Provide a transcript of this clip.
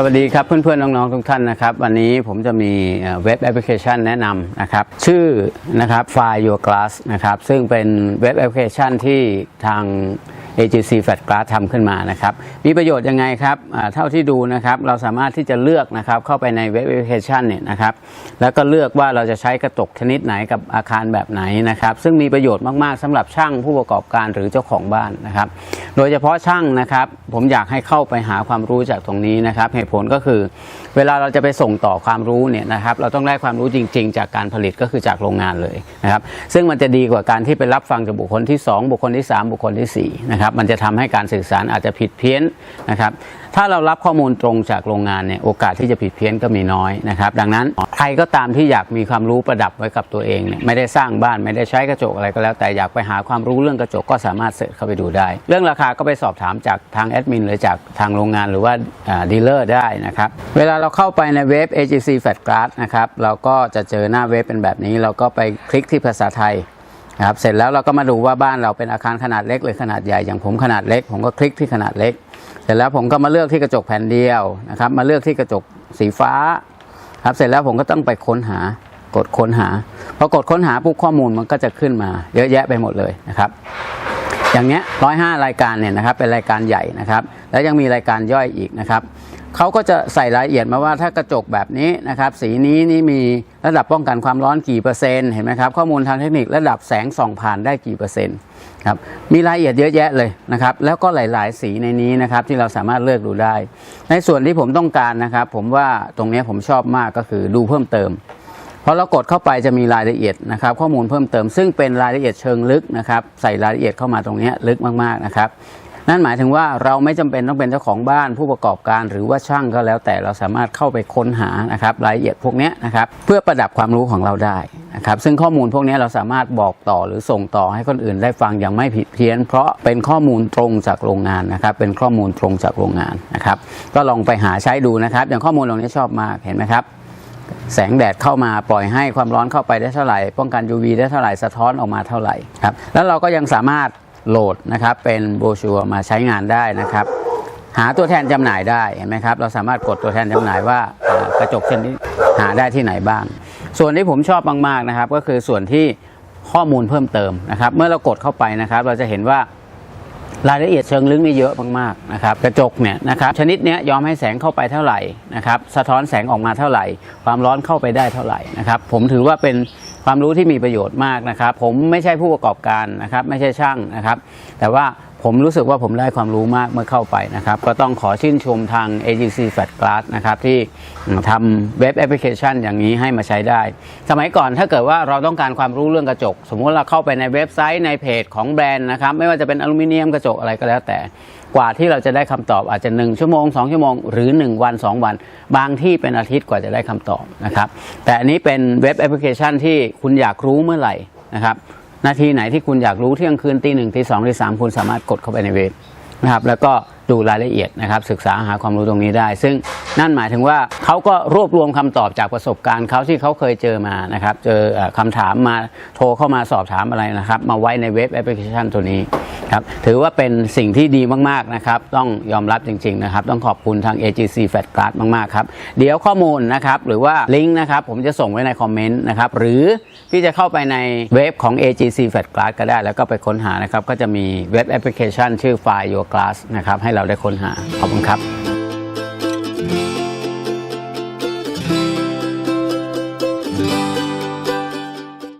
สวัสดีครับเพื่อนๆน้องๆทุกท่านนะครับ วันนี้ผมจะมีเว็บแอปพลิเคชันแนะนำนะครับ ชื่อนะครับ File Your Glass นะครับ ซึ่งเป็นเว็บแอปพลิเคชันที่ทาง AGC Flat Glass ทำขึ้นมานะครับ มีประโยชน์ยังไงครับเท่าที่ดูนะครับเราสามารถที่จะเลือกนะครับเข้าไปในเว็บแอปพลิเคชันเนี่ยนะครับแล้วก็เลือกว่าเราจะใช้กระจกชนิดไหนกับอาคารแบบไหนนะครับ ซึ่งมีประโยชน์มากๆสำหรับช่างผู้ประกอบการหรือเจ้าของบ้านนะครับ โดยเฉพาะช่างนะครับ ผมอยากให้เข้าไปหาความรู้จากตรงนี้นะครับเหตุผลก็คือ เวลาเราจะไปส่งต่อความรู้เนี่ยนะครับ เราต้องได้ความรู้จริง ๆ จากการผลิตก็คือจากโรงงานเลยนะครับ ซึ่งมันจะดีกว่าการที่ไปรับฟังจากบุคคลที่ 2 บุคคลที่ 3 บุคคลทีสี่4นะครับมันจะทำให้การสื่อสารอาจจะผิดเพี้ยนนะครับถ้าเรารับข้อมูลตรงจากโรงงานเนี่ยโอกาสที่จะผิดเพี้ยนก็มีน้อยนะครับดังนั้นใครก็ตามที่อยากมีความรู้ประดับไว้กับตัวเองเนี่ยไม่ได้สร้างบ้านไม่ได้ใช้กระจกอะไรก็แล้ว แต่อยากไปหาความรู้เรื่องกระจกก็สามารถเสิร์ชเข้าไปดูได้ เรื่องราคาก็ไปสอบถามจากทางแอดมินหรือจากทางโรงงานหรือว่าดีลเลอร์ได้นะครับเวลาเราเข้าไปในเว็บ AGC Flat Glass นะครับเราก็จะเจอหน้าเว็บเป็นแบบนี้ เราก็ไปคลิกที่ภาษาไทย นะครับเสร็จแล้วเราก็มาดูว่าบ้านเราเป็นอาคารขนาดเล็กหรือขนาดใหญ่อย่างผมขนาดเล็ก ผมก็คลิกที่ขนาดเล็ก เสร็จแล้วผมก็มาเลือกที่กระจกแผ่นเดียวนะครับมาเลือกที่กระจกสีฟ้าครับเสร็จแล้วผมก็ต้องไปค้นหากดค้นหาพอกดค้นหาปุ๊บข้อมูลมันก็จะขึ้นมาเยอะแยะไปหมดเลยนะครับอย่างเนี้ยร้อยห้ารายการเนี่ยนะครับเป็นรายการใหญ่นะครับ แล้วยังมีรายการย่อยอีกนะครับ เขาก็จะใส่รายละเอียดมาว่าถ้ากระจกแบบนี้นะครับ สีนี้นี่มีระดับป้องกันความร้อนกี่เปอร์เซ็นต์เห็นไหมครับข้อมูลทางเทคนิคระดับแสงส่องผ่านได้กี่เปอร์เซ็นต์ครับมีรายละเอียดเยอะแยะเลยนะครับ แล้วก็หลาย ๆ สีในนี้นะครับที่เราสามารถเลือกดูได้ ในส่วนที่ผมต้องการนะครับ ผมว่าตรงนี้ผมชอบมากก็คือดูเพิ่มเติมพอเรากดเข้าไปจะมีรายละเอียดนะครับ ข้อมูลเพิ่มเติม ซึ่งเป็นรายละเอียดเชิงลึกนะครับ ใส่รายละเอียดเข้ามาตรงนี้ลึกมากๆนะครับ นั่นหมายถึงว่าเราไม่จำเป็นต้องเป็นเจ้าของบ้านผู้ประกอบการหรือว่าช่างก็แล้วแต่เราสามารถเข้าไปค้นหานะครับรายละเอียดพวกนี้นะครับเพื่อประดับความรู้ของเราได้นะครับซึ่งข้อมูลพวกนี้เราสามารถบอกต่อหรือส่งต่อให้คนอื่นได้ฟังอย่างไม่ผิดเพี้ยน เพราะเป็นข้อมูลตรงจากโรงงานนะครับเป็นข้อมูลตรงจากโรงงานนะครับก็ลองไปหาใช้ดูนะครับ อย่างข้อมูลตรงนี้ชอบมากเห็นไหมครับแสงแดดเข้ามาปล่อยให้ความร้อนเข้าไปได้เท่าไหร่ ป้องกัน UV ได้เท่าไหร่ สะท้อนออกมาเท่าไหร่ครับ แล้วเราก็ยังสามารถ โหลดนะครับเป็นโบชัวมาใช้งานได้นะครับ หาตัวแทนจำหน่ายได้เห็นไหมครับ เราสามารถกดตัวแทนจำหน่ายว่ากระจกเช่นนี้หาได้ที่ไหนบ้าง ส่วนที่ผมชอบมากๆนะครับ ก็คือส่วนที่ข้อมูลเพิ่มเติมนะครับ เมื่อเรากดเข้าไปนะครับ เราจะเห็นว่ารายละเอียดเชิงลึกนี่เยอะมากๆนะครับกระจกเนี่ยนะครับชนิดเนี้ยยอมให้แสงเข้าไปเท่าไหร่นะครับ สะท้อนแสงออกมาเท่าไหร่ ความร้อนเข้าไปได้เท่าไหร่นะครับ ผมถือว่าเป็น ความรู้ที่มีประโยชน์มากนะครับ ผมไม่ใช่ผู้ประกอบการนะครับ ไม่ใช่ช่างนะครับ แต่ว่า ผมรู้สึกว่าผมได้ความรู้มากเมื่อเข้าไปนะครับ ก็ต้องขอชื่นชมทาง AGC Flat Glass นะครับ ที่ทำเว็บแอปพลิเคชันอย่างนี้ให้มาใช้ได้ สมัยก่อนถ้าเกิดว่าเราต้องการความรู้เรื่องกระจก สมมติเราเข้าไปในเว็บไซต์ในเพจของแบรนด์นะครับ ไม่ว่าจะเป็นอลูมิเนียมกระจกอะไรก็แล้วแต่กว่าที่เราจะได้คำตอบอาจจะ 1 ชั่วโมง 2 ชั่วโมง หรือ 1 วัน 2 วัน บางที่เป็นอาทิตย์กว่าจะได้คำตอบนะครับ แต่อันนี้เป็นเว็บแอปพลิเคชันที่คุณอยากรู้เมื่อไหร่นะครับ นาทีไหนที่คุณอยากรู้เที่ยงคืนตีหนึ่งตีสองตีสามคุณสามารถกดเข้าไปในเว็บนะครับ แล้วก็ ดูรายละเอียดนะครับ ศึกษาหาความรู้ตรงนี้ได้ ซึ่งนั่นหมายถึงว่าเขาก็รวบรวมคำตอบจากประสบการณ์เขาที่เขาเคยเจอมานะครับ เจอเอ่อคำถามมาโทรเข้ามาสอบถามอะไรนะครับ มาไว้ในเว็บแอปพลิเคชันตัวนี้ครับถือว่าเป็นสิ่งที่ดีมาก ๆ นะครับ ต้องยอมรับจริง ๆ นะครับ ต้องขอบคุณทาง AGC Flat Glass มาก ๆ ครับ เดี๋ยวข้อมูลนะครับ หรือว่าลิงก์นะครับ ผมจะส่งไว้ในคอมเมนต์นะครับ หรือพี่จะเข้าไปในเว็บของ AGC Flat Glass ก็ได้ แล้วก็ไปค้นหานะครับ ก็จะมีเว็บแอปพลิเคชันชื่อ File Your Glass นะครับให้เราได้ค้นหาขอบคุณครับ